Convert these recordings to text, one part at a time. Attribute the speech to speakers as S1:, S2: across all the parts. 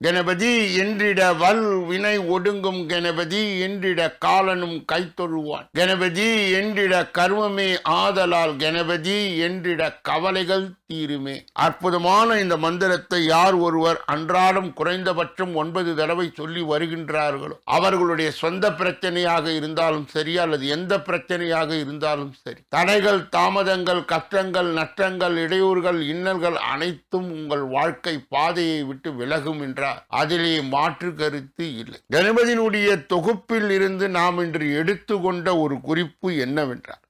S1: கணபதி என்றிட வல் வினை ஒடுங்கும் கணபதி என்றிட காலனும் கைத்தொழுவான். கணபதி என்றிட கர்மமே ஆதலால் கணபதி என்றிட கவலைகள் தீருமே. அற்புதமான இந்த மந்திரத்தை யார் ஒருவர் அன்றாடம் குறைந்தபட்சம் ஒன்பது தடவை சொல்லி வருகின்றார்களோ அவர்களுடைய சொந்த பிரச்சனையாக இருந்தாலும் சரி அல்லது எந்த பிரச்சனையாக இருந்தாலும் சரி. தடைகள் தாமதங்கள் கஷ்டங்கள் நஷ்டங்கள் இடையூறுகள் இன்னல்கள் அனைத்தும் உங்கள் வாழ்க்கை பாதையை விட்டு விலகும் என்ற என்றால் அதிலே மாற்று கருத்து இல்லை. கணபதியினுடைய தொகுப்பில் இருந்து நாம் இன்று எடுத்துக்கொண்ட ஒரு குறிப்பு என்னவென்றால்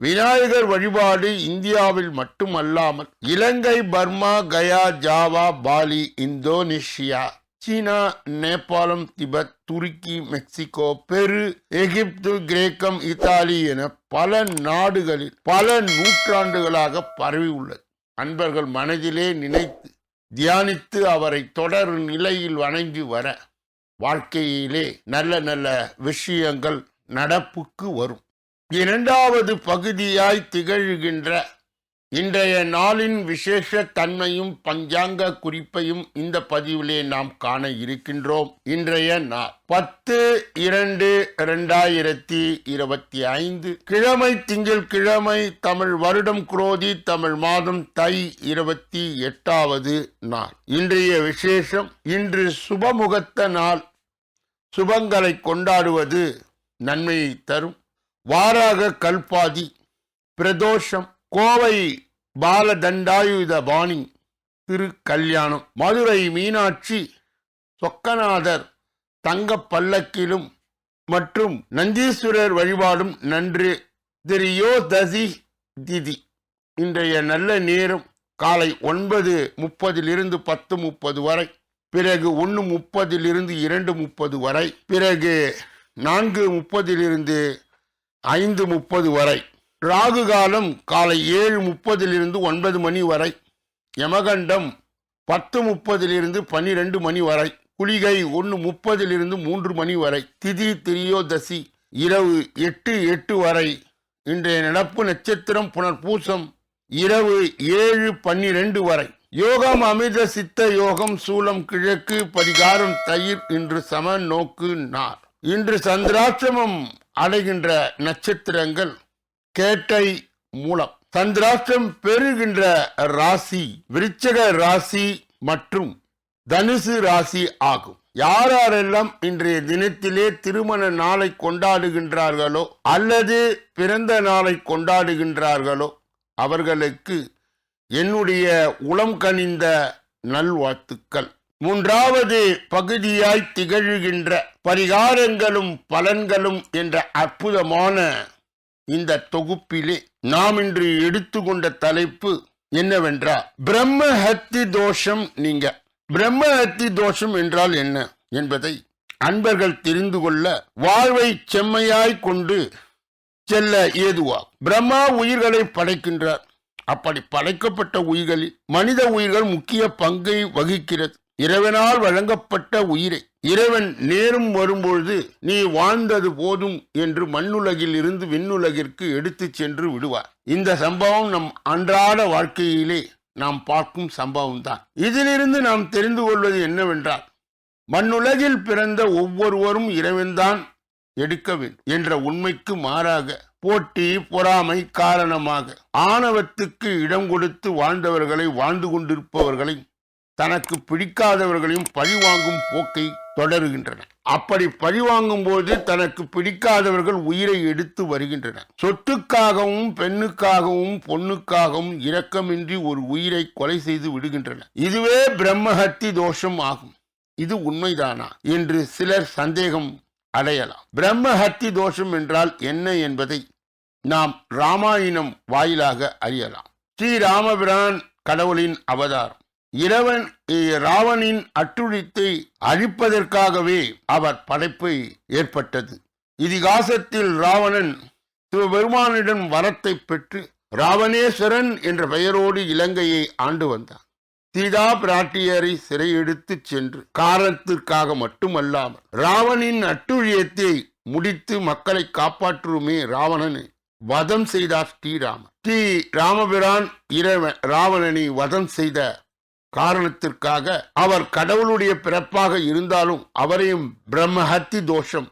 S1: விநாயகர் வழிபாடு இந்தியாவில் மட்டுமல்லாமல் Ilangai Burma Gaya Java Bali Indonesia China Nepalam Tibet துருக்கி மெக்சிகோ பெரு எகிப்து கிரேக்கம் இத்தாலி என பல நாடுகளில் பல நூற்றாண்டுகளாக பரவி உள்ளது. அன்பர்கள் மனதிலே நினைத்து தியானித்து அவரை தொடர் நிலையில் வணங்கி வர வாழ்க்கையிலே நல்ல நல்ல விஷயங்கள் நடப்புக்கு வரும். இரண்டாவது பகுதியாய் திகழ்கின்ற இன்றைய நாளின் விசேஷ தன்மையும் பஞ்சாங்க குறிப்பையும் இந்த பதிவிலே நாம் காண இருக்கின்றோம். இன்றைய நாள் பத்து இரண்டு இரண்டாயிரத்தி இருபத்தி ஐந்து. கிழமை திங்கள் கிழமை தமிழ் வருடம் குரோதி தமிழ் மாதம் தை இருபத்தி எட்டாவது நாள். இன்றைய விசேஷம் இன்று சுபமுகத்த நாள். சுபங்களை கொண்டாடுவது நன்மையை தரும். வாராக கல்பாதி பிரதோஷம் கோவை பாலதண்டாயுத பாணி திரு கல்யாணம் மதுரை மீனாட்சி சொக்கநாதர் தங்க பல்லக்கிலும் மற்றும் நந்தீஸ்வரர் வழிபாடும் நன்று. திரியோதசி திதி. இன்றைய நல்ல நேரம் காலை ஒன்பது முப்பதிலிருந்து பத்து முப்பது வரை பிறகு ஒன்று முப்பதிலிருந்து இரண்டு முப்பது வரை பிறகு நான்கு முப்பதிலிருந்து ஐந்து முப்பது வரை. ராகு காலம் காலை ஏழு முப்பதிலிருந்து ஒன்பது மணி வரை யமகண்டம் பத்து முப்பதிலிருந்து பன்னிரெண்டு மணி வரை குளிகை ஒன்று முப்பதிலிருந்து மூன்று மணி வரை திதி திரியோதசி இரவு எட்டு எட்டு வரை இன்றைய நடப்பு நட்சத்திரம் புனர்பூசம் இரவு ஏழு பன்னிரெண்டு வரை. யோகம் அமிர்த சித்த யோகம் சூலம் கிழக்கு பரிகாரம் தயிர் இன்று சம நோக்கு நார். இன்று சந்திராட்சமம் அடைகின்ற நட்சத்திரங்கள் கேட்டை மூலம். சந்திராஷ்டம் பெறுகின்ற ராசி விருச்சக ராசி மற்றும் தனுசு ராசி ஆகும். யாரெல்லாம் இன்றைய தினத்திலே திருமண நாளை கொண்டாடுகின்றார்களோ அல்லது பிறந்த நாளை கொண்டாடுகின்றார்களோ அவர்களுக்கு என்னுடைய உளம் கனிந்த நல்வாழ்த்துக்கள். மூன்றாவது பகுதியாய் திகழ்கின்ற பரிகாரங்களும் பலன்களும் என்ற அற்புதமான இந்த தொகுப்பிலே நாம் இன்று எடுத்துக்கொண்ட தலைப்பு என்னவென்றால் பிரம்மஹத்தி தோஷம் நீங்க. பிரம்மஹத்தி தோஷம் என்றால் என்ன என்பதை அன்பர்கள் தெரிந்து கொள்ள வாழ்வை செம்மையாய் கொண்டு செல்ல ஏதுவா? பிரம்மா உயிர்களை படைக்கின்றார். அப்படி படைக்கப்பட்ட உயிர்களில் மனித உயிர்கள் முக்கிய பங்கை வகிக்கிறது. இறைவனால் வழங்கப்பட்ட உயிரை இறைவன் நேரும் வரும்பொழுது நீ வாழ்ந்தது போதும் என்று மண்ணுலகில் இருந்து விண்ணுலகிற்கு எடுத்துச் சென்று விடுவார். இந்த சம்பவம் நம் அன்றாட வாழ்க்கையிலே நாம் பார்க்கும் சம்பவம் தான் இதிலிருந்து நாம் தெரிந்து கொள்வது என்னவென்றால் மண்ணுலகில் பிறந்த ஒவ்வொருவரும் இறைவன்தான் எடுக்க வேண்டும் என்ற உண்மைக்கு மாறாக போட்டி பொறாமை காரணமாக ஆணவத்துக்கு இடம் கொடுத்து வாழ்ந்தவர்களை வாழ்ந்து கொண்டிருப்பவர்களை தனக்கு பிடிக்காதவர்களையும் பழிவாங்கும் போக்கை தொடருகின்றன. அப்படி பழிவாங்கும் போது தனக்கு பிடிக்காதவர்கள் உயிரை எடுத்து வருகின்றனர். சொத்துக்காகவும் பெண்ணுக்காகவும் பொண்ணுக்காகவும் இரக்கமின்றி ஒரு உயிரை கொலை செய்து விடுகின்றனர். இதுவே பிரம்மஹத்தி தோஷம் ஆகும். இது உண்மைதானா என்று சிலர் சந்தேகம் அடையலாம். பிரம்மஹத்தி தோஷம் என்றால் என்ன என்பதை நாம் ராமாயணம் வாயிலாக அறியலாம். ஸ்ரீ ராமபிரான் கடவுளின் அவதாரம். இரவன் ராவணின் அட்டுழித்தை அழிப்பதற்காகவே அவர் படைப்பு ஏற்பட்டது. இதிகாசத்தில் ராவணன் சிவபெருமானிடம் வரத்தை பெற்று ராவணேஸ்வரன் என்ற பெயரோடு இலங்கையை ஆண்டு வந்தான். சீதா பிராட்டியரை சிறையெடுத்து சென்று காரணத்திற்காக மட்டுமல்லாமல் ராவணின் அட்டுழியத்தை முடித்து மக்களை காப்பாற்றுமே ராவணனை வதம் செய்தார் ஸ்ரீராமன் ஸ்ரீ ராமபிரான் இரவன் ராவணனை வதம் செய்த காரணத்திற்காக அவர் கடவுளுடைய பிறப்பாக இருந்தாலும் அவரையும் பிரம்மஹத்தி தோஷம்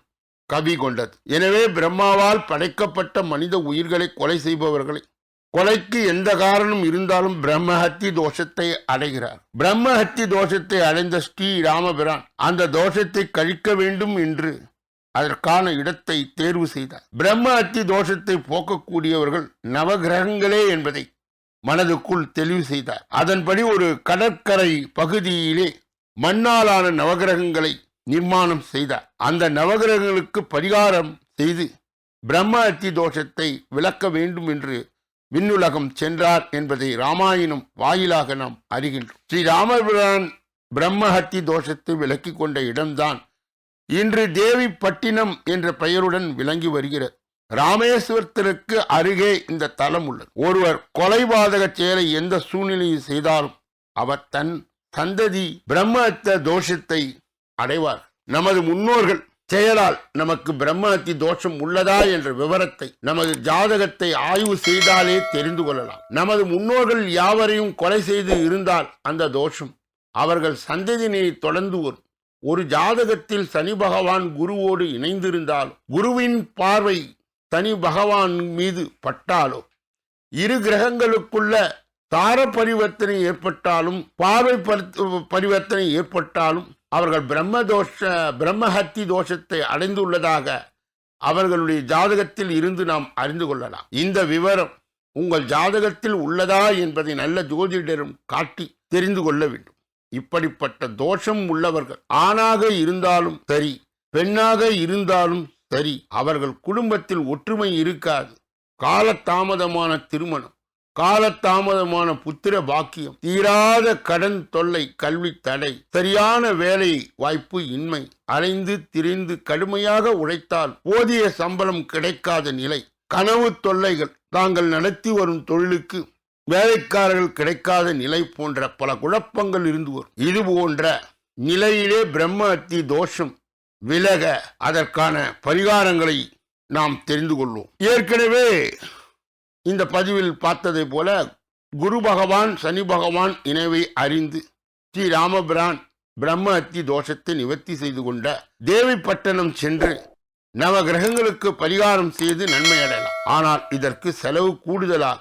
S1: கவி கொண்டது. எனவே பிரம்மாவால் படைக்கப்பட்ட மனித உயிர்களை கொலை செய்பவர்களை கொலைக்கு எந்த காரணம் இருந்தாலும் பிரம்மஹத்தி தோஷத்தை அடைகிறார். பிரம்மஹத்தி தோஷத்தை அடைந்த ஸ்ரீ ராமபிரான் அந்த தோஷத்தை கழிக்க வேண்டும் என்று அதற்கான இடத்தை தேர்வு செய்தார். பிரம்மஹத்தி தோஷத்தை போக்கக்கூடியவர்கள் நவகிரகங்களே என்பதை மனதுக்குள் தெளிவு செய்தார். அதன்படி ஒரு கடற்கரை பகுதியிலே மண்ணாலான நவகிரகங்களை நிர்மாணம் செய்தார். அந்த நவகிரகங்களுக்கு பரிகாரம் செய்து பிரம்மஹத்தி தோஷத்தை விளக்க வேண்டும் என்று விண்ணுலகம் சென்றார் என்பதை ராமாயணம் வாயிலாக நாம் அறிகின்றோம். ஸ்ரீ ராமபிரான் பிரம்மஹத்தி தோஷத்தை விலக்கிக் கொண்ட இடம்தான் இன்று தேவி பட்டினம் என்ற பெயருடன் விளங்கி வருகிறது. ராமேஸ்வரத்திற்கு அருகே இந்த தலம் உள்ளது. ஒருவர் கொலைபாதக செயலை எந்த சூழ்நிலையில் செய்தாலும் அவர் தன் சந்ததி பிரம்மஹத்த தோஷத்தை அடைவார். நமது முன்னோர்கள் செயலால் நமக்கு பிரம்மஹத்தி தோஷம் உள்ளதா என்ற விவரத்தை நமது ஜாதகத்தை ஆய்வு செய்தாலே தெரிந்து கொள்ளலாம். நமது முன்னோர்கள் யாவரையும் கொலை செய்து இருந்தால் அந்த தோஷம் அவர்கள் சந்ததியினை தொடர்ந்து வரும். ஒரு ஜாதகத்தில் சனி பகவான் குருவோடு இணைந்திருந்தால் குருவின் பார்வை தனி பகவான் மீது பட்டாலோ? இரு கிரகங்களுக்குள்ள தார பரிவர்த்தனை ஏற்பட்டாலும் பார்வை பரிவர்த்தனை ஏற்பட்டாலும் அவர்கள் பிரம்ம தோஷ பிரம்மஹத்தி தோஷத்தை அடைந்துள்ளதாக அவர்களுடைய ஜாதகத்தில் இருந்து நாம் அறிந்து கொள்ளலாம். இந்த விவரம் உங்கள் ஜாதகத்தில் உள்ளதா என்பதை நல்ல ஜோதிடரும் காட்டி தெரிந்து கொள்ள வேண்டும். இப்படிப்பட்ட தோஷம் உள்ளவர்கள் ஆணாக இருந்தாலும் சரி பெண்ணாக இருந்தாலும் சரி அவர்கள் குடும்பத்தில் ஒற்றுமை இருக்காது. காலதாமதமான திருமணம் காலதாமதமான புத்திர பாக்கியம் தீராத கடன் தொல்லை கல்வி தடை சரியான வேலை வாய்ப்பு இன்மை அலைந்து திரிந்து கடுமையாக உழைத்தால் போதிய சம்பளம் கிடைக்காத நிலை. கனவு தொல்லைகள் தாங்கள் நடத்தி வரும் தொழிலுக்கு வேலைக்காரர்கள் கிடைக்காத நிலை போன்ற பல குழப்பங்கள் இருந்து வரும். இது போன்ற நிலையிலே பிரம்ம அத்தி தோஷம் விலக அதற்கான பரிகாரங்களை நாம் தெரிந்து கொள்வோம். ஏற்கனவே இந்த பதிவில் பார்த்ததை போல குரு பகவான் சனி பகவான் இணைவை அறிந்து ஸ்ரீ ராமபிரான் பிரம்ம அத்தி தோஷத்தை நிவர்த்தி செய்து கொண்ட தேவிப்பட்டணம் சென்று நவ கிரகங்களுக்கு பரிகாரம் செய்து நன்மை அடையலாம். ஆனால் இதற்கு செலவு கூடுதலாக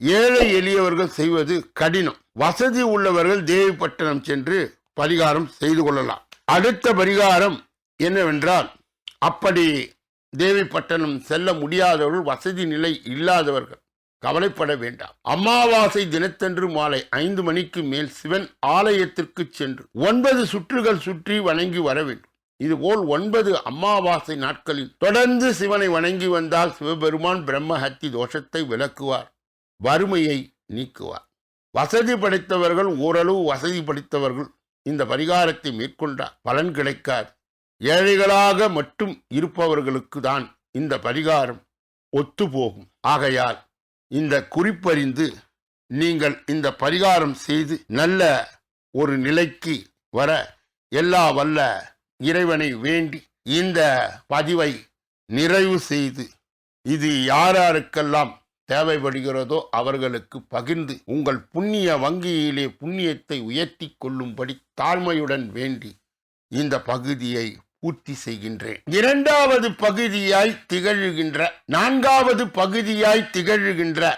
S1: ஏழை எளியவர்கள் செய்வது கடினம். வசதி உள்ளவர்கள் தேவிப்பட்டணம் சென்று பரிகாரம் செய்து கொள்ளலாம். அடுத்த பரிகாரம் என்னவென்றால் அப்படி தேவிப்பட்டணம் செல்ல முடியாதவர்கள் வசதி நிலை இல்லாதவர்கள் கவலைப்பட வேண்டாம். அமாவாசை தினத்தன்று மாலை ஐந்து மணிக்கு மேல் சிவன் ஆலயத்திற்கு சென்று ஒன்பது சுற்றுகள் சுற்றி வணங்கி வர வேண்டும். இதுபோல் ஒன்பது அமாவாசை நாட்களில் தொடர்ந்து சிவனை வணங்கி வந்தால் சிவபெருமான் பிரம்மஹத்தி தோஷத்தை விளக்குவார் வறுமையை நீக்குவார். வசதி படைத்தவர்கள் ஓரளவு வசதி படைத்தவர்கள் இந்த பரிகாரத்தை மேற்கொண்டால் பலன் கிடைக்காது. ஏழைகளாக மட்டும் இருப்பவர்களுக்கு தான் இந்த பரிகாரம் ஒத்துப்போகும். ஆகையால் இந்த குறிப்பறிந்து நீங்கள் இந்த பரிகாரம் செய்து நல்ல ஒரு நிலைக்கு வர எல்லா வல்ல இறைவனை வேண்டி இந்த பதிவை நிறைவு செய்து இது யாராருக்கெல்லாம் தேவைப்படுகிறதோ அவர்களுக்கு பகிர்ந்து உங்கள் புண்ணிய வங்கியிலே புண்ணியத்தை உயர்த்தி கொள்ளும்படி தாழ்மையுடன் வேண்டி இந்த பகுதியை பூர்த்தி செய்கின்றேன். இரண்டாவது பகுதியாய் திகழ்கின்ற நான்காவது பகுதியாய் திகழ்கின்ற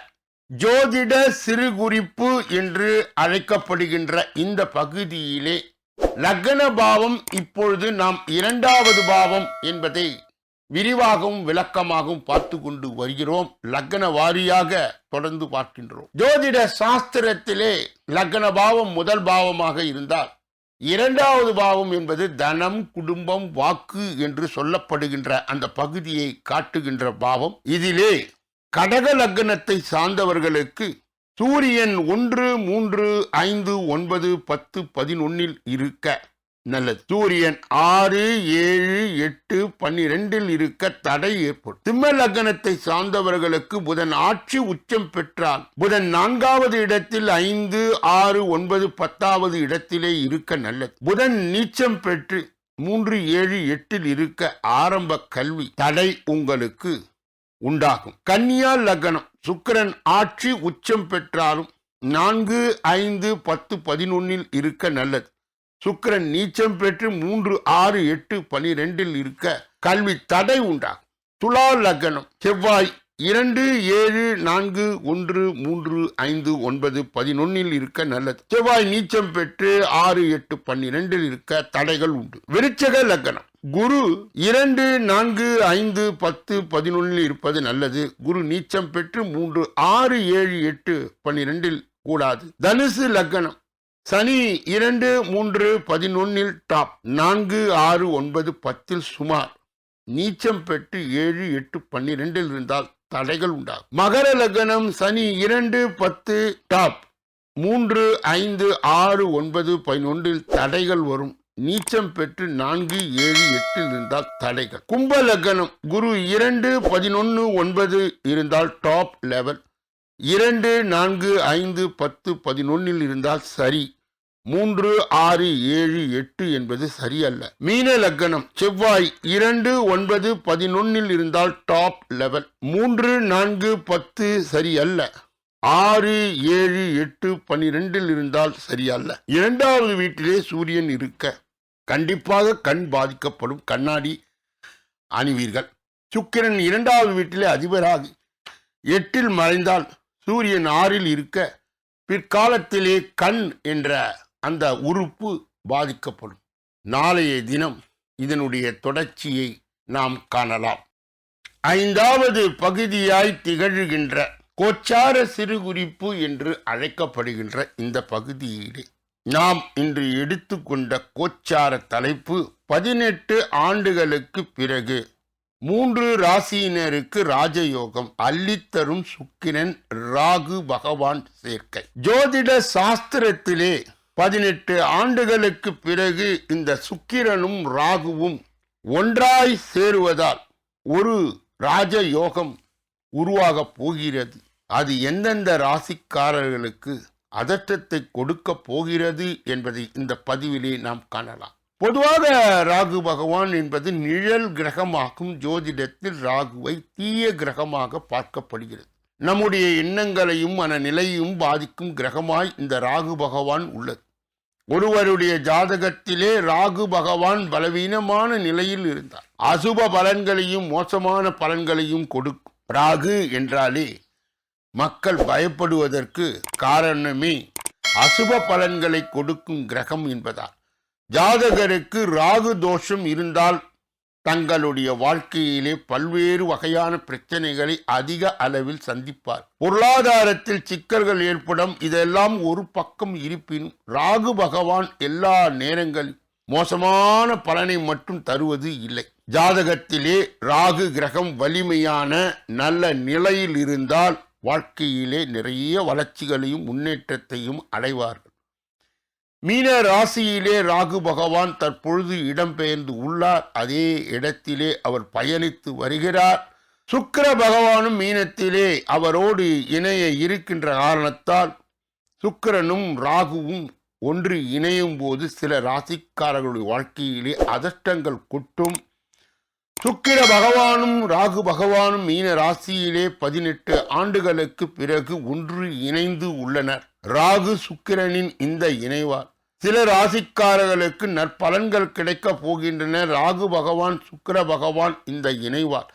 S1: ஜோதிட சிறுகுறிப்பு என்று அழைக்கப்படுகின்ற இந்த பகுதியிலே லக்ன பாவம் இப்பொழுது நாம் இரண்டாவது பாவம் என்பதை விரிவாகவும் விளக்கமாகவும் பார்த்து கொண்டு வருகிறோம். லக்ன வாரியாக தொடர்ந்து பார்க்கின்றோம். ஜோதிட சாஸ்திரத்திலே லக்ன பாவம் முதல் பாவமாக இருந்தால் இரண்டாவது பாவம் என்பது தனம் குடும்பம் வாக்கு என்று சொல்லப்படுகின்ற அந்த பகுதியை காட்டுகின்ற பாவம். இதிலே கடக லக்னத்தை சார்ந்தவர்களுக்கு சூரியன் ஒன்று மூன்று ஐந்து ஒன்பது பத்து பதினொன்னில் இருக்க நல்லது. சூரியன் ஆறு ஏழு எட்டு பன்னிரெண்டில் இருக்க தடை ஏற்படும். சிம்ம லக்னத்தை சார்ந்தவர்களுக்கு புதன் ஆட்சி உச்சம் பெற்றால் புதன் நான்காவது இடத்தில் ஐந்து ஆறு ஒன்பது பத்தாவது இடத்திலே இருக்க நல்லது. புதன் நீச்சம் பெற்று மூன்று ஏழு எட்டில் இருக்க ஆரம்ப கல்வி தடை உங்களுக்கு உண்டாகும். கன்னியா லக்னம் சுக்கரன் ஆட்சி உச்சம் பெற்றாலும் நான்கு ஐந்து பத்து பதினொன்னில் இருக்க நல்லது. சுக்கரன் நீச்சம் பெற்று மூன்று ஆறு எட்டு பனிரெண்டில் இருக்க கல்வி தடை உண்டாகும். துலா லக்னம். செவ்வாய் இரண்டு ஏழு நான்கு ஒன்று மூன்று ஐந்து ஒன்பது பதினொன்னில் இருக்க நல்லது. செவ்வாய் நீச்சம் பெற்று ஆறு எட்டு பன்னிரெண்டில் இருக்க தடைகள் உண்டு. விருச்சக லக்னம். குரு இரண்டு நான்கு ஐந்து பத்து பதினொன்னில் இருப்பது நல்லது. குரு நீச்சம் பெற்று மூன்று ஆறு ஏழு எட்டு பன்னிரெண்டில் கூடாது. தனுசு லக்னம். சனி இரண்டு மூன்று பதினொன்னில் டாப் நான்கு ஆறு ஒன்பது பத்தில் சுமார். நீச்சம் பெற்று ஏழு எட்டு பன்னிரெண்டில் இருந்தால் தடைகள் உண்டாகும். மகர லக்னம் சனி இரண்டு பத்து டாப் மூன்று ஐந்து ஆறு ஒன்பது பதினொன்றில் தடைகள் வரும். நீச்சம் பெற்று நான்கு ஏழு எட்டில் இருந்தால் தடைகள். கும்ப லக்னம் குரு இரண்டு பதினொன்று ஒன்பது இருந்தால் டாப் லெவல். இரண்டு நான்கு ஐந்து பத்து பதினொன்னில் இருந்தால் சரி. மூன்று ஆறு ஏழு எட்டு என்பது சரியல்ல. மீன லக்னம் செவ்வாய் இரண்டு ஒன்பது பதினொன்னில் இருந்தால் டாப் லெவல் மூன்று நான்கு பத்து சரியல்ல. ஆறு ஏழு எட்டு பன்னிரெண்டில் இருந்தால் சரியல்ல. இரண்டாவது வீட்டிலே சூரியன் இருக்க. கண்டிப்பாக கண் பாதிக்கப்படும். கண்ணாடி அணிவீர்கள். சுக்கிரன் இரண்டாவது வீட்டிலே அதிபராகி. எட்டில் மறைந்தால் சூரியன் ஆறில் இருக்க. பிற்காலத்திலே கண் என்ற அந்த உறுப்பு பாதிக்கப்படும். நாளைய தினம் இதனுடைய தொடர்ச்சியை நாம் காணலாம். ஐந்தாவது பகுதியாய் திகழ்கின்ற கோச்சார சிறுகுறிப்பு என்று அழைக்கப்படுகின்ற இந்த பகுதியிலே நாம் இன்று எடுத்துக்கொண்ட கோச்சார தலைப்பு பதினெட்டு ஆண்டுகளுக்கு பிறகு மூன்று ராசியினருக்கு ராஜயோகம் அள்ளித்தரும் சுக்கிரன் ராகு பகவான் சேர்க்கை. ஜோதிட சாஸ்திரத்திலே பதினெட்டு ஆண்டுகளுக்கு பிறகு இந்த சுக்கிரனும் ராகுவும் ஒன்றாய் சேருவதால் ஒரு ராஜயோகம் உருவாகப் போகிறது. அது எந்தெந்த ராசிக்காரர்களுக்கு அதற்றத்தை கொடுக்க போகிறது என்பதை இந்த பதிவிலே நாம் காணலாம். பொதுவாக ராகு பகவான் என்பது நிழல் கிரகமாகும். ஜோதிடத்தில் ராகுவை தீய கிரகமாக பார்க்கப்படுகிறது. நம்முடைய எண்ணங்களையும் மனநிலையையும் பாதிக்கும் கிரகமாய் இந்த ராகு பகவான் உள்ளது. ஒருவருடைய ஜாதகத்திலே ராகு பகவான் பலவீனமான நிலையில் இருந்தார். அசுப பலன்களையும் மோசமான பலன்களையும் கொடுக்கும். ராகு என்றாலே மக்கள் பயப்படுவதற்கு காரணமே அசுப பலன்களை கொடுக்கும் கிரகம் என்பதால். ஜாதகருக்கு ராகு தோஷம் இருந்தால் தங்களுடைய வாழ்க்கையிலே பல்வேறு வகையான பிரச்சனைகளை அதிக அளவில் சந்திப்பார். பொருளாதாரத்தில் சிக்கல்கள் ஏற்படும். இதெல்லாம் ஒரு பக்கம் இருப்பினும் ராகு பகவான் எல்லா நேரங்களில் மோசமான பலனை மட்டும் தருவது இல்லை. ஜாதகத்திலே ராகு கிரகம் வலிமையான நல்ல நிலையில் இருந்தால் வாழ்க்கையிலே நிறைய வளர்ச்சிகளையும் முன்னேற்றத்தையும் அடைவார்கள். மீன ராசியிலே ராகு பகவான் தற்பொழுது இடம்பெயர்ந்து உள்ளார். அதே இடத்திலே அவர் பயணித்து வருகிறார். சுக்கிர பகவானும் மீனத்திலே அவரோடு இணைய இருக்கின்ற காரணத்தால் சுக்கிரனும் ராகுவும் ஒன்று இணையும் போது சில ராசிக்காரர்களுடைய வாழ்க்கையிலே அதஷ்டங்கள் கொட்டும். சுக்கிர பகவானும் ராகு பகவானும் மீன ராசியிலே பதினெட்டு ஆண்டுகளுக்கு பிறகு ஒன்று இணைந்து உள்ளனர். ராகு சுக்கிரனின் இந்த இணைவார் சில ராசிக்காரர்களுக்கு நற்பலன்கள் கிடைக்கப் போகின்றன. ராகு பகவான் சுக்கிர பகவான் இந்த இணைவார்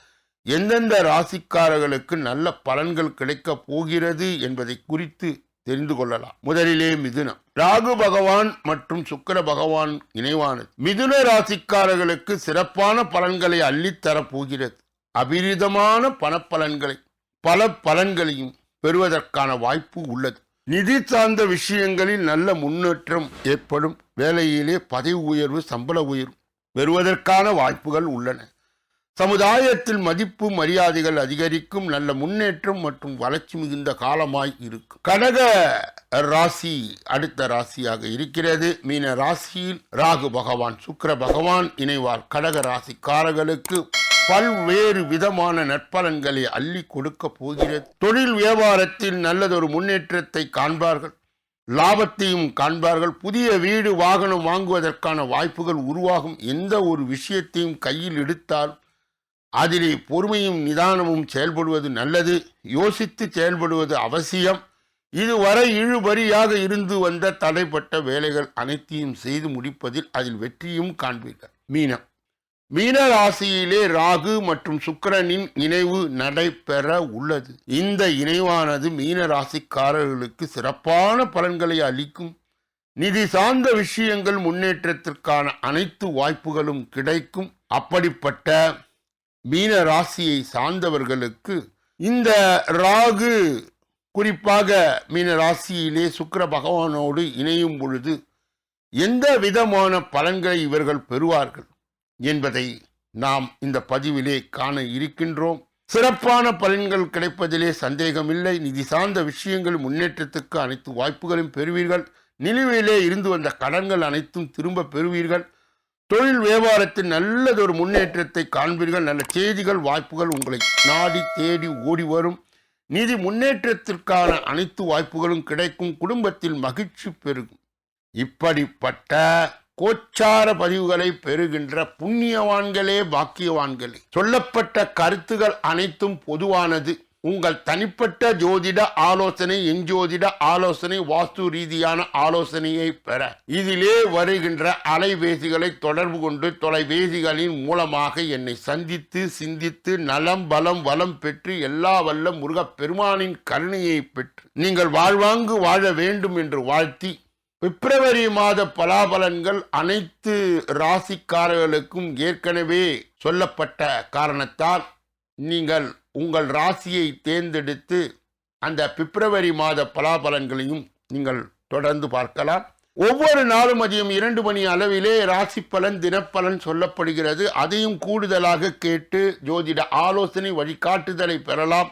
S1: எந்தெந்த ராசிக்காரர்களுக்கு நல்ல பலன்கள் கிடைக்க போகிறது என்பதை குறித்து தெரிந்து கொள்ளலாம். முதலிலே மிதுனம். ராகு பகவான் மற்றும் சுக்கிர பகவான் இணைவானது மிதுன ராசிக்காரர்களுக்கு சிறப்பான பலன்களை அள்ளித்தரப் போகிறது. அபிரிதமான பணப்பலன்களை பல பலன்களையும் பெறுவதற்கான வாய்ப்பு உள்ளது. நிதி சார்ந்த விஷயங்களில் நல்ல முன்னேற்றம் ஏற்படும். வேலையிலே பதவி உயர்வு சம்பள உயர்வு பெறுவதற்கான வாய்ப்புகள் உள்ளன. சமுதாயத்தில் மதிப்பு மரியாதைகள் அதிகரிக்கும் நல்ல முன்னேற்றம் மற்றும் வளர்ச்சி மிகுந்த காலமாய் இருக்கும். கடக ராசி அடுத்த ராசியாக இருக்கிறது. மீன ராசியில் ராகு பகவான் சுக்கர பகவான் இணைவார். கடக ராசிக்காரர்களுக்கு பல்வேறு விதமான நற்பலன்களை அள்ளி கொடுக்க போகிறது. தொழில் வியாபாரத்தில் நல்லதொரு முன்னேற்றத்தை காண்பார்கள். லாபத்தையும் காண்பார்கள். புதிய வீடு வாகனம் வாங்குவதற்கான வாய்ப்புகள் உருவாகும். எந்த ஒரு விஷயத்தையும் கையில் எடுத்தால் அதிலே பொறுமையும் நிதானமும் செயல்படுவது நல்லது. யோசித்து செயல்படுவது அவசியம். இதுவரை இழுபறியாக இருந்து வந்த தடைப்பட்ட வேலைகள் அனைத்தையும் செய்து முடிப்பதில் அதில் வெற்றியும் காண்பீர்கள். மீனம். மீன ராசியிலே ராகு மற்றும் சுக்கிரனின் இணைவு நடைபெற உள்ளது. இந்த இணைவானது மீன ராசிக்காரர்களுக்கு சிறப்பான பலன்களை அளிக்கும். நிதி சார்ந்த விஷயங்கள் முன்னேற்றத்திற்கான அனைத்து வாய்ப்புகளும் கிடைக்கும். அப்படிப்பட்ட மீன ராசியை சார்ந்தவர்களுக்கு இந்த ராகு குறிப்பாக மீன ராசியிலே சுக்கர பகவானோடு இணையும் பொழுது எந்த விதமான பலன்களை இவர்கள் பெறுவார்கள்? என்பதை நாம் இந்த பதிவிலே காண இருக்கின்றோம். சிறப்பான பலன்கள் கிடைப்பதிலே சந்தேகமில்லை. நிதி சார்ந்த விஷயங்கள் முன்னேற்றத்துக்கு அனைத்து வாய்ப்புகளும் பெறுவீர்கள். நிலுவையிலே இருந்து வந்த கடன்கள் அனைத்தும் திரும்ப பெறுவீர்கள். தொழில் வியாபாரத்தில் நல்லதொரு முன்னேற்றத்தை காண்பீர்கள். நல்ல செய்திகள் வாய்ப்புகள் உங்களை நாடி தேடி ஓடி வரும். நிதி முன்னேற்றத்திற்கான அனைத்து வாய்ப்புகளும் கிடைக்கும். குடும்பத்தில் மகிழ்ச்சி பெருகும். இப்படிப்பட்ட கோச்சார பதிவுகளை பெறுகின்ற புண்ணியவான்களே பாக்கியவான்களே. சொல்லப்பட்ட கருத்துகள் அனைத்தும் பொதுவானது. உங்கள் தனிப்பட்ட ஜோதிட ஆலோசனை எஞ்சோதிட ஆலோசனை வாஸ்து ரீதியான ஆலோசனையை பெற. இதிலே வருகின்ற அலைபேசிகளை தொடர்பு கொண்டு தொலைபேசிகளின் மூலமாக என்னை சந்தித்து சிந்தித்து நலம் பலம் வளம் பெற்று எல்லா வல்ல முருகப் பெருமானின் கருணையை பெற்று. நீங்கள் வாழ்வாங்கு வாழ வேண்டும் என்று வாழ்த்தி பிப்ரவரி மாத பலாபலன்கள் அனைத்து ராசிக்காரர்களுக்கும் ஏற்கனவே சொல்லப்பட்ட காரணத்தால் நீங்கள் உங்கள் ராசியை தேர்ந்தெடுத்து அந்த பிப்ரவரி மாத பலாபலன்களையும் நீங்கள் தொடர்ந்து பார்க்கலாம். ஒவ்வொரு நாளும் மதியம் இரண்டு மணி அளவிலே ராசி பலன் தினப்பலன் சொல்லப்படுகிறது. அதையும் கூடுதலாக கேட்டு ஜோதிட ஆலோசனை வழிகாட்டுதலை பெறலாம்.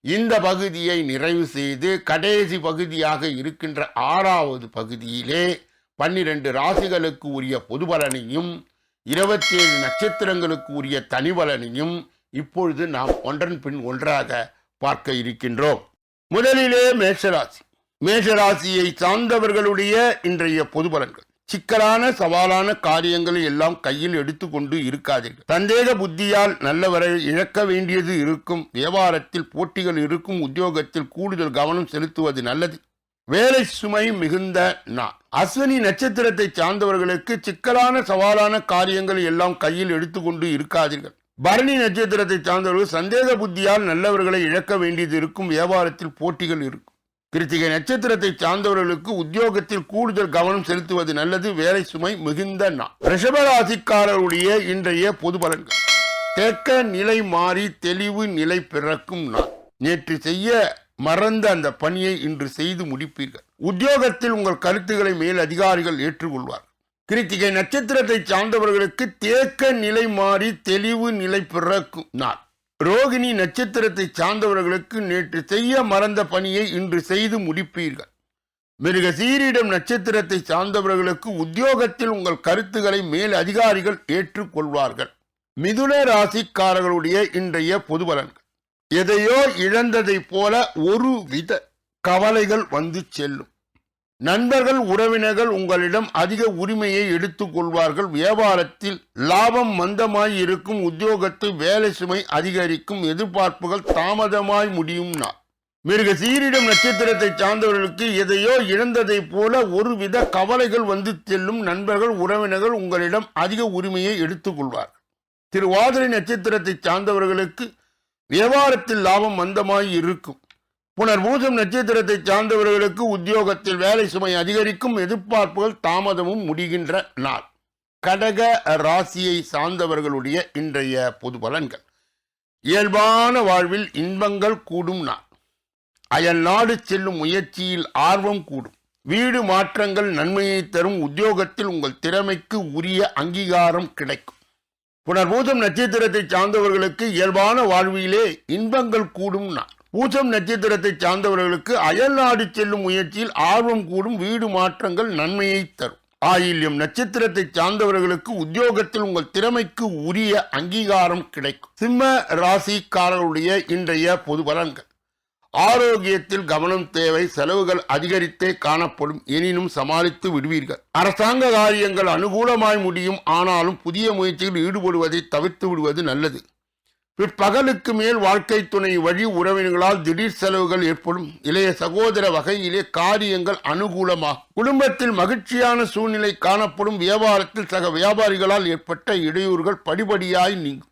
S1: இந்த பகுதியை நிறைவு செய்து கடைசி பகுதியாக இருக்கின்ற ஆறாவது பகுதியிலே பன்னிரண்டு ராசிகளுக்கு உரிய பொது பலனையும் இருபத்தி ஏழு நட்சத்திரங்களுக்கு உரிய தனி பலனையும் இப்பொழுது நாம் ஒன்றன் பின் ஒன்றாக பார்க்க இருக்கின்றோம். முதலிலே மேஷராசி. மேஷராசியை சார்ந்தவர்களுடைய இன்றைய பொது பலன்கள். சிக்கலான சவாலான காரியங்களை எல்லாம் கையில் எடுத்துக்கொண்டு இருக்காதீர்கள். சந்தேக புத்தியால் நல்லவரை இழக்க வேண்டியது இருக்கும். வியாபாரத்தில் போட்டிகள் இருக்கும். உத்தியோகத்தில் கூடுதல் கவனம் செலுத்துவது நல்லது. வேலை சுமை மிகுந்த நான் அஸ்வினி நட்சத்திரத்தை சார்ந்தவர்களுக்கு சிக்கலான சவாலான காரியங்களை எல்லாம் கையில் எடுத்துக்கொண்டு இருக்காதீர்கள். பரணி நட்சத்திரத்தை சார்ந்தவர்கள் சந்தேக புத்தியால் நல்லவர்களை இழக்க வேண்டியது இருக்கும். வியாபாரத்தில் போட்டிகள் இருக்கும். கிருத்திகை நட்சத்திரத்தை சார்ந்தவர்களுக்கு உத்தியோகத்தில் கூடுதல் கவனம் செலுத்துவது நல்லது வேலை சுமை மிகுந்த நாள். ரிஷபராசிக்காரருடைய இன்றைய பொது பலன்கள். தேக்க நிலை மாறி தெளிவு நிலை பிறக்கும் நாள். நேற்று செய்ய மறந்த அந்த பணியை இன்று செய்து முடிப்பீர்கள். உத்தியோகத்தில் உங்கள் கருத்துக்களை மேல் அதிகாரிகள் ஏற்றுக்கொள்வார் கிருத்திகை நட்சத்திரத்தை சார்ந்தவர்களுக்கு தேக்க நிலை மாறி தெளிவு நிலை பிறக்கும் நாள். ரோகிணி நட்சத்திரத்தை சார்ந்தவர்களுக்கு நேற்று செய்ய மறந்த பணியை இன்று செய்து முடிப்பீர்கள். மிருக சீரிடம் நட்சத்திரத்தை சார்ந்தவர்களுக்கு உத்தியோகத்தில் உங்கள் கருத்துக்களை மேல் அதிகாரிகள் ஏற்றுக்கொள்வார்கள். மிதுன ராசிக்காரர்களுடைய இன்றைய பொதுபலன்கள் எதையோ இழந்ததைப் போல ஒரு வித கவலைகள் வந்து செல்லும். நண்பர்கள் உறவினர்கள் உங்களிடம் அதிக உரிமையை எடுத்துக்கொள்வார்கள் வியாபாரத்தில் லாபம் மந்தமாய் இருக்கும் உத்தியோகத்தை வேலை சுமை அதிகரிக்கும் எதிர்பார்ப்புகள் தாமதமாய் முடியும் நாள். மிருக சீரிடம் நட்சத்திரத்தை சார்ந்தவர்களுக்கு எதையோ இழந்ததைப் போல ஒருவித கவலைகள் வந்து செல்லும் நண்பர்கள் உறவினர்கள் உங்களிடம் அதிக உரிமையை எடுத்துக்கொள்வார்கள் திருவாதிரை நட்சத்திரத்தை சார்ந்தவர்களுக்கு வியாபாரத்தில் லாபம் மந்தமாய் இருக்கும். புனர்பூசம் நட்சத்திரத்தை சார்ந்தவர்களுக்கு உத்தியோகத்தில் வேலை சுமை அதிகரிக்கும் எதிர்பார்ப்புகள் தாமதமும் முடிகின்ற நாள். கடக ராசியை சார்ந்தவர்களுடைய இன்றைய பொது பலன்கள். இயல்பான வாழ்வில் இன்பங்கள் கூடும் நாள். அயல் நாடு செல்லும் முயற்சியில் ஆர்வம் கூடும். வீடு மாற்றங்கள் நன்மையை தரும் உத்தியோகத்தில் உங்கள் திறமைக்கு உரிய அங்கீகாரம் கிடைக்கும். புனர்பூசம் நட்சத்திரத்தை சார்ந்தவர்களுக்கு இயல்பான வாழ்விலே இன்பங்கள் கூடும் நாள். பூசம் நட்சத்திரத்தை சார்ந்தவர்களுக்கு அயல் நாடு செல்லும் முயற்சியில் ஆர்வம் கூடும் வீடு மாற்றங்கள் நன்மையை தரும். ஆயில்யம் நட்சத்திரத்தை சார்ந்தவர்களுக்கு உத்தியோகத்தில் உங்கள் திறமைக்கு உரிய அங்கீகாரம் கிடைக்கும். சிம்ம ராசிக்காரருடைய இன்றைய பொது பலன்கள். ஆரோக்கியத்தில் கவனம் தேவை செலவுகள் அதிகரித்தே காணப்படும் எனினும் சமாளித்து விடுவீர்கள். அரசாங்க காரியங்கள் அனுகூலமாய் முடியும் ஆனாலும் புதிய முயற்சியில் ஈடுபடுவதை தவிர்த்து விடுவது நல்லது. பிற்பகலுக்கு மேல் வாழ்க்கை துணை வழி உறவினர்களால் திடீர் செலவுகள் ஏற்படும். இளைய சகோதர வகையிலே காரியங்கள் அனுகூலமாகும் குடும்பத்தில் மகிழ்ச்சியான சூழ்நிலை காணப்படும். வியாபாரத்தில் சக வியாபாரிகளால் ஏற்பட்ட இடையூறுகள் படிப்படியாய் நீங்கும்.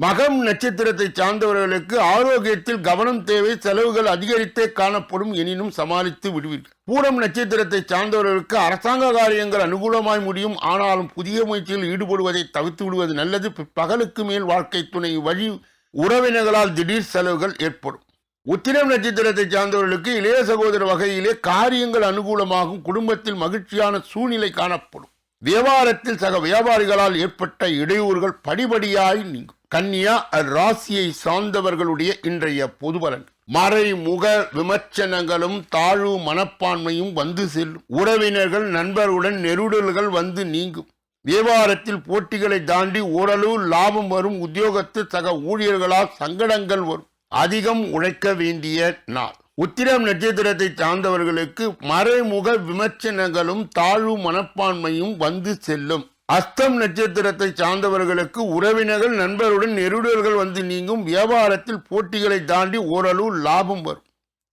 S1: மகம் நட்சத்திரத்தை சார்ந்தவர்களுக்கு ஆரோக்கியத்தில் கவனம் தேவை செலவுகள் அதிகரித்தே காணப்படும் எனினும் சமாளித்து விடுவீர்கள். பூரம் நட்சத்திரத்தை சார்ந்தவர்களுக்கு அரசாங்க காரியங்கள் அனுகூலமாய் முடியும். ஆனாலும் புதிய முயற்சியில் ஈடுபடுவதை தவிர்த்து விடுவது நல்லது. பகலுக்கு மேல் வாழ்க்கை துணை வழி உறவினர்களால் திடீர் செலவுகள் ஏற்படும். உத்திரம் நட்சத்திரத்தை சார்ந்தவர்களுக்கு இளைய சகோதர வகையிலே காரியங்கள் அனுகூலமாகும். குடும்பத்தில் மகிழ்ச்சியான சூழ்நிலை காணப்படும். வியாபாரத்தில் சக வியாபாரிகளால் ஏற்பட்ட இடையூறுகள் படிபடியாய் நீங்கும். கன்னியா ராசியை சார்ந்தவர்களுடைய இன்றைய பொதுபலன். மறைமுக விமர்சனங்களும் தாழ்வு மனப்பான்மையும் வந்து செல்லும். உறவினர்கள் நண்பர்களுடன் நெருடல்கள் வந்து நீங்கும். வியாபாரத்தில் போட்டிகளை தாண்டி ஓரளவு லாபம் வரும். உத்தியோகத்து சக ஊழியர்களால் சங்கடங்கள் வரும். அதிகம் உழைக்க வேண்டிய நாள். உத்திரம் நட்சத்திரத்தை சார்ந்தவர்களுக்கு மறைமுக விமர்சனங்களும் தாழ்வு மனப்பான்மையும் வந்து செல்லும். அஸ்தம் நட்சத்திரத்தை சார்ந்தவர்களுக்கு உறவினர்கள் நண்பருடன் நெருடல்கள் வந்து நீங்கும் வியாபாரத்தில் போட்டிகளை தாண்டி ஓரளவு லாபம் வரும்.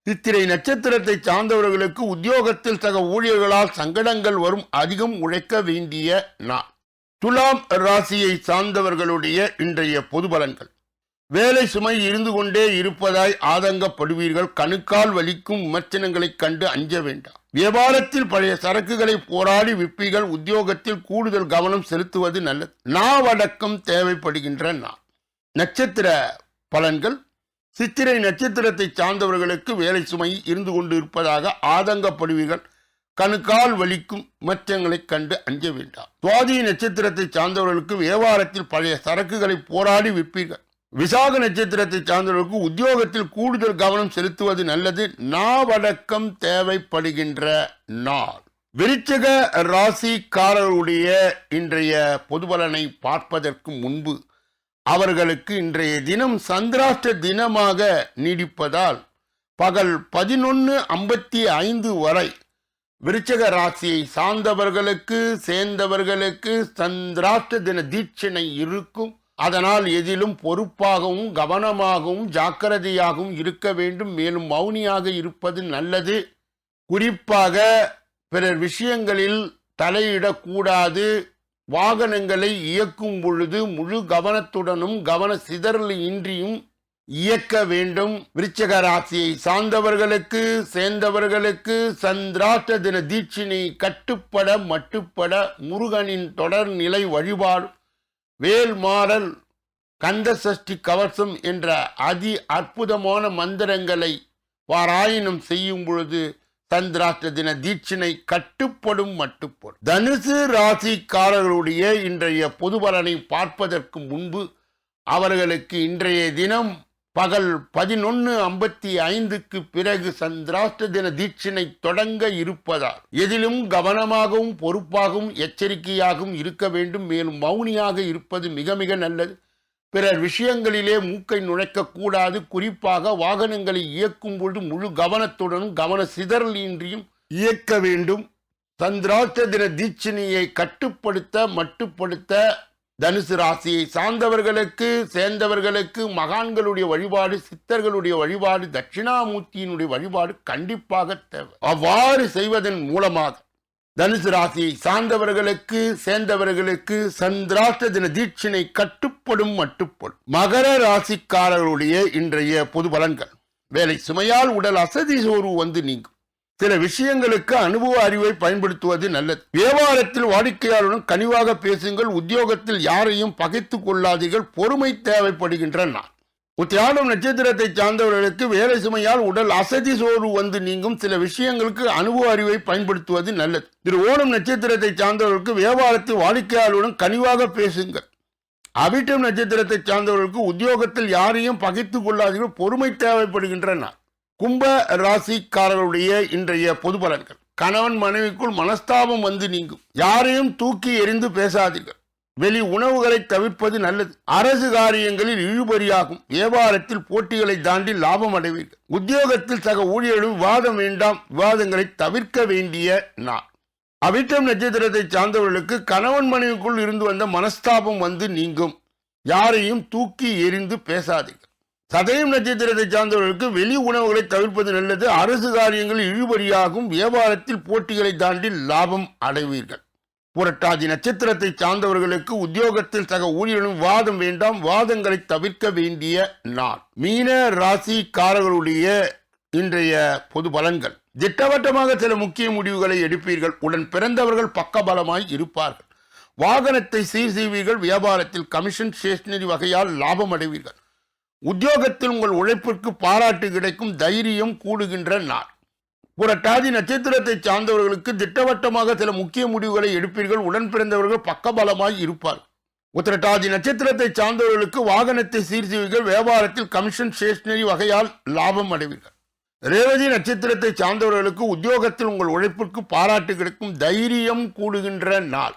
S1: சித்திரை நட்சத்திரத்தை சார்ந்தவர்களுக்கு உத்தியோகத்தில் சக ஊழியர்களால் சங்கடங்கள் வரும் அதிகம் உழைக்க வேண்டிய நாள். துலாம் ராசியை சார்ந்தவர்களுடைய இன்றைய பொது பலன்கள். வேலை சுமை இருந்து கொண்டே இருப்பதாய் ஆதங்கப்படுவீர்கள். கணுக்கால் வலிக்கும் விமர்சனங்களைக் கண்டு அஞ்ச வேண்டாம். வியாபாரத்தில் பழைய சரக்குகளை போராடி விற்பீர்கள். உத்தியோகத்தில் கூடுதல் கவனம் செலுத்துவது நல்லது. நாவடக்கம் தேவைப்படுகின்ற நான் நட்சத்திர பலன்கள். சித்திரை நட்சத்திரத்தை சார்ந்தவர்களுக்கு வேலை சுமை இருந்து கொண்டு இருப்பதாக ஆதங்கப்படுவீர்கள். கணுக்கால் வலிக்கும் விமர்சனங்களைக் கண்டு அஞ்ச வேண்டாம். சுவாதி நட்சத்திரத்தை சார்ந்தவர்களுக்கு வியாபாரத்தில் பழைய சரக்குகளை போராடி விற்பீர்கள். விசாக நட்சத்திரத்தை சார்ந்தவர்களுக்கு உத்தியோகத்தில் கூடுதல் கவனம் செலுத்துவது நல்லது. நாவடக்கம் தேவைப்படுகின்ற நாள். விருச்சக ராசிக்காரருடைய இன்றைய பொதுபலனை பார்ப்பதற்கு முன்பு அவர்களுக்கு இன்றைய தினம் சந்திராஷ்ட தினமாக நீடிப்பதால் பகல் பதினொன்று ஐம்பத்தி ஐந்து வரை விருச்சக ராசியை சார்ந்தவர்களுக்கு சேர்ந்தவர்களுக்கு சந்திராஷ்ட தின தீட்சணை இருக்கும். அதனால் எதிலும் பொறுப்பாகவும் கவனமாகவும் ஜாக்கிரதையாகவும் இருக்க வேண்டும். மேலும் மௌனியாக இருப்பது நல்லது. குறிப்பாக பிறர் விஷயங்களில் தலையிடக்கூடாது. வாகனங்களை இயக்கும் பொழுது முழு கவனத்துடனும் கவன சிதறல் இன்றியும் இயக்க வேண்டும். விருச்சக ராசியை சார்ந்தவர்களுக்கு சேர்ந்தவர்களுக்கு சந்திராட்ட தின தீட்சினை கட்டுப்பட மட்டுப்பட முருகனின் தொடர்நிலை வழிபாடு வேல்மாறல் கந்த சஷ்டி கவசம் என்ற அதி அற்புதமான மந்திரங்களை பாராயணம் செய்யும் பொழுது சந்திராஷ்ட தின தீட்சினை கட்டுப்படும் மட்டுப்படும் தனுசு ராசிக்காரர்களுடைய இன்றைய பொது பலனை பார்ப்பதற்கு முன்பு அவர்களுக்கு இன்றைய தினம் பகல் பதினொன்று ஐம்பத்தி ஐந்துக்கு பிறகு சந்திராஷ்ட தின தீட்சினை தொடங்க இருப்பதால் எதிலும் கவனமாகவும் பொறுப்பாகவும் எச்சரிக்கையாகவும் இருக்க வேண்டும். மேலும் மௌனியாக இருப்பது மிக மிக நல்லது. பிறர் விஷயங்களிலே மூக்கை நுழைக்கக்கூடாது குறிப்பாக வாகனங்களை இயக்கும் பொழுது முழு கவனத்துடனும் கவன சிதறல் இன்றியும் இயக்க வேண்டும். சந்திராஷ்ட தின தீட்சினையை கட்டுப்படுத்த மட்டுப்படுத்த தனுசு ராசியை சார்ந்தவர்களுக்கு சேர்ந்தவர்களுக்கு மகான்களுடைய வழிபாடு சித்தர்களுடைய வழிபாடு தட்சிணாமூர்த்தியினுடைய வழிபாடு கண்டிப்பாக தேவை. அவ்வாறு செய்வதன் மூலமாக தனுசு ராசியை சார்ந்தவர்களுக்கு சேர்ந்தவர்களுக்கு சந்திராஷ்ட தின தீட்சினை கட்டுப்படும் மட்டுப்படும் மகர ராசிக்காரர்களுடைய இன்றைய பொது பலன்கள். வேலை சுமையால் உடல் அசதி சோர்வு வந்து நீங்கும். சில விஷயங்களுக்கு அனுபவ அறிவை பயன்படுத்துவது நல்லது. வியாபாரத்தில் வாடிக்கையாளருடன் கனிவாக பேசுங்கள் உத்தியோகத்தில் யாரையும் பகைத்துக் கொள்ளாதீர்கள் பொறுமை தேவைப்படுகின்ற நாள் உத்தியானம் நட்சத்திரத்தை சார்ந்தவர்களுக்கு வேலை சுமையால் உடல் அசதி சோர்வு வந்து நீங்கும் சில விஷயங்களுக்கு அனுபவ அறிவை பயன்படுத்துவது நல்லது. திரு ஓணம் நட்சத்திரத்தை சார்ந்தவர்களுக்கு வியாபாரத்தில் வாடிக்கையாளருடன் கனிவாக பேசுங்கள். அவிட்டம் நட்சத்திரத்தை சார்ந்தவர்களுக்கு உத்தியோகத்தில் யாரையும் பகைத்துக் கொள்ளாதீர்கள் பொறுமை தேவைப்படுகின்றன. கும்ப ராசிக்காரர்களுடைய இன்றைய பொது பலன்கள். கணவன் மனைவிக்குள் மனஸ்தாபம் வந்து நீங்கும். யாரையும் தூக்கி எறிந்து பேசாதீர்கள். வெளி உணவுகளை தவிர்ப்பது நல்லது. அரசு காரியங்களில் இழுபறியாகும். வியாபாரத்தில் போட்டிகளை தாண்டி லாபம் அடைவீர்கள். உத்தியோகத்தில் சக ஊழியர்களும் விவாதம் வேண்டாம். விவாதங்களை தவிர்க்க வேண்டிய நாள். அவிட்டம் நட்சத்திரத்தை சார்ந்தவர்களுக்கு கணவன் மனைவிக்குள் இருந்து வந்த மனஸ்தாபம் வந்து நீங்கும். யாரையும் தூக்கி எறிந்து பேசாதீர்கள். சதயம் நட்சத்திரத்தை சார்ந்தவர்களுக்கு வெளி உணவுகளை தவிர்ப்பது நல்லது. அரசு காரியங்களில் இழுபறியாகும் வியாபாரத்தில் போட்டிகளை தாண்டி லாபம் அடைவீர்கள். புரட்டாதி நட்சத்திரத்தை சார்ந்தவர்களுக்கு உத்தியோகத்தில் சக ஊழியர்களும் வாதம் வேண்டாம். வாதங்களை தவிர்க்க வேண்டிய நாள். மீன ராசிக்காரர்களுடைய இன்றைய பொது பலன்கள். திட்டவட்டமாக சில முக்கிய முடிவுகளை எடுப்பீர்கள். உடன் பிறந்தவர்கள் பக்கபலமாய் இருப்பார்கள். வாகனத்தை சீர் செய்வீர்கள். வியாபாரத்தில் கமிஷன் ஸ்டேஷனரி வகையால் லாபம் அடைவீர்கள். உத்தியோகத்தில் உங்கள் உழைப்பிற்கு பாராட்டு கிடைக்கும் தைரியம் கூடுகின்ற நாள். புரட்டாதி நட்சத்திரத்தை சார்ந்தவர்களுக்கு திட்டவட்டமாக சில முக்கிய முடிவுகளை எடுப்பீர்கள். உடன் பிறந்தவர்கள் பக்கபலமாய் இருப்பார். உத்திரட்டாதி நட்சத்திரத்தை சார்ந்தவர்களுக்கு வாகனத்தை சீர் செய்வீர்கள் வியாபாரத்தில் கமிஷன் ஸ்டேஷனரி வகையால் லாபம் அடைவீர்கள். ரேவதி நட்சத்திரத்தை சார்ந்தவர்களுக்கு உத்தியோகத்தில் உங்கள் உழைப்பிற்கு பாராட்டு கிடைக்கும் தைரியம் கூடுகின்ற நாள்.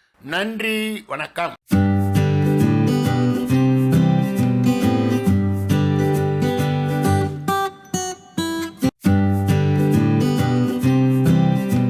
S1: நன்றி வணக்கம்.